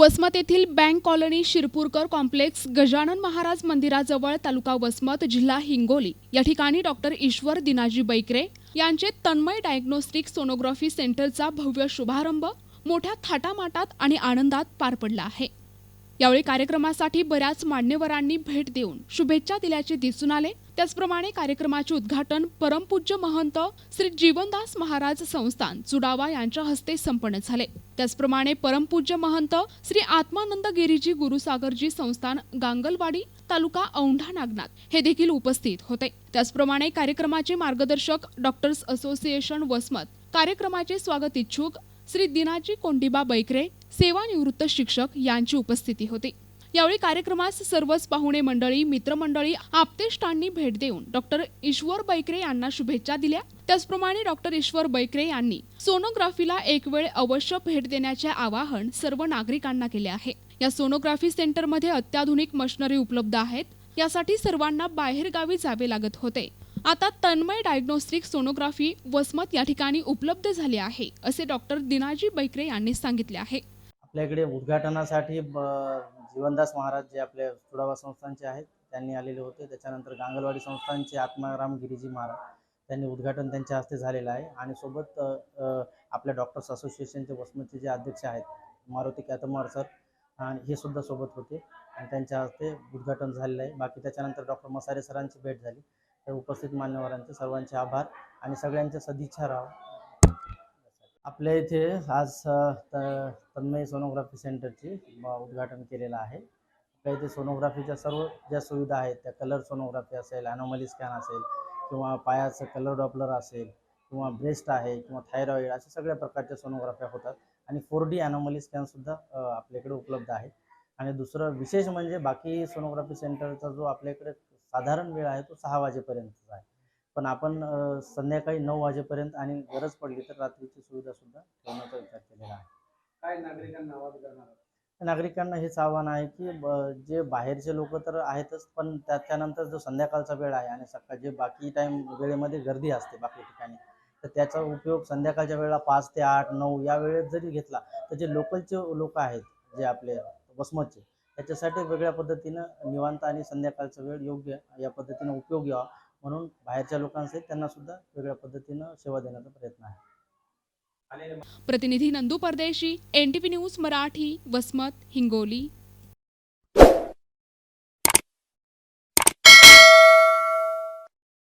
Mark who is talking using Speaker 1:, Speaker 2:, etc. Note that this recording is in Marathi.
Speaker 1: वसमत येथील bank colony Shirpurkar complex Gajanan Maharaj मंदिराजवळ तालुका वसमत जिल्हा हिंगोली. या ठिकाणी डॉक्टर ईश्वर दिनाजी बैकरे यांचे तन्मय डायग्नोस्टिक सोनोग्राफी सेंटरचा भव्य शुभारंभ मोठ्या थाटामाटात आणि आनंदात पार पडला आहे. यावेळी कार्यक्रमासाठी बऱ्याच मान्यवरांनी भेट देऊन शुभेच्छा दिल्याचे दिसून आले. त्याचप्रमाणे कार्यक्रमाचे उद्घाटन परमपूज्य महंत श्री जीवनदास महाराज संस्थान चुडावा यांच्या हस्ते संपन्न झाले. त्याचप्रमाणे परमपूज्य महंत श्री आत्मानंद गिरीजी गुरुसागरजी संस्थान गांगलवाडी तालुका औंढा नागनाथ हे देखील उपस्थित होते. त्याचप्रमाणे कार्यक्रमाचे मार्गदर्शक डॉक्टर्स असोसिएशन वसमत कार्यक्रमाचे स्वागत इच्छुक श्री दिनाजी कोंडिबा बैकरे सेवानिवृत्त शिक्षक यांची उपस्थिती होती. यावेळी कार्यक्रमास सर्वच पाहुणे मंडळी मित्रमंडळी आप्तेष्टांनी भेट देऊन डॉक्टर ईश्वर बैकरे यांना शुभेच्छा दिल्या. त्याचप्रमाणे डॉक्टर ईश्वर बैकरे यांनी सोनोग्राफीला एक वेळ अवश्य भेट देण्याचे आवाहन सर्व नागरिकांना केले आहे. या सोनोग्राफी सेंटरमध्ये अत्याधुनिक मशिनरी उपलब्ध आहेत. यासाठी सर्वांना बाहेरगावी जावे लागत होते. आता तन्मय डायग्नोस्टिक सोनोग्राफी वसमत या ठिकाणी उपलब्ध झाली आहे असे डॉक्टर दिनाजी बैकरे यांनी सांगितले आहे.
Speaker 2: आपल्या इकडे उद्घाटनासाठी ब- जीवनदास महाराज जे आपले सुडावा संस्थांचे आहेत त्यांनी आलेले होते. त्याच्यानंतर गांगलवाडी संस्थांचे आत्माराम गिरीजी महाराज त्यांनी उद्घाटन त्यांच्या हस्ते झालेलं आहे. आणि सोबत आपल्या डॉक्टर्स असोसिएशनचे वसमतचे जे अध्यक्ष आहेत मारुती कॅतमार सर आणि हे सुद्धा सोबत होते. आणि त्यांच्या हस्ते उद्घाटन झालेलं आहे. बाकी त्याच्यानंतर डॉक्टर मसारे सरांची भेट झाली. तर उपस्थित मान्यवरांचे सर्वांचे आभार. आणि सगळ्यांच्या सदिच्छा राहा. आपल्या इथे आज त- तन्मय सोनोग्राफी सेंटरची उद्घाटन केलेलं आहे. आपल्या इथे सोनोग्राफीच्या सर्व ज्या सुविधा आहेत त्या कलर सोनोग्राफी असेल ॲनोमली स्कॅन असेल किंवा पायाचं कलर डॉपलर असेल किंवा ब्रेस्ट आहे किंवा थायरॉईड अशा सगळ्या प्रकारच्या सोनोग्राफ्या होतात. आणि फोर डी ॲनोमली स्कॅनसुद्धा आपल्याकडे उपलब्ध आहे आणि दुसरं विशेष म्हणजे बाकी सोनोग्राफी सेंटरचा जो आपल्याकडे साधारण वेळ आहे तो सहा वाजेपर्यंतचा आहे. पण आपण संध्याकाळी नऊ वाजेपर्यंत आणि गरज पडली तर रात्रीची सुविधा सुद्धा ठेवण्याचा विचार केलेला आहे.
Speaker 3: काय नागरिकांना करणार
Speaker 2: नागरिकांना हेच आव्हान आहे की जे बाहेरचे लोक तर आहेतच पण त्या त्यानंतर जो संध्याकाळचा वेळ आहे आणि सकाळ जे बाकी टाईम वेळेमध्ये गर्दी असते बाकी ठिकाणी तर त्याचा उपयोग संध्याकाळच्या वेळेला पाच ते आठ नऊ या वेळेत जरी घेतला तर जे लोकलचे लोक आहेत जे आपले वसमतचे त्याच्यासाठी वेगळ्या पद्धतीनं निवांत आणि संध्याकाळचा वेळ योग्य या पद्धतीनं उपयोग यावा म्हणून बाहेरच्या लोकांसहित त्यांना सुद्धा वेगळ्या पद्धतीनं सेवा देण्याचा प्रयत्न आहे.
Speaker 1: प्रतिनिधी नंदू परदेशी एनटीव्ही न्यूज मराठी वसमत हिंगोली.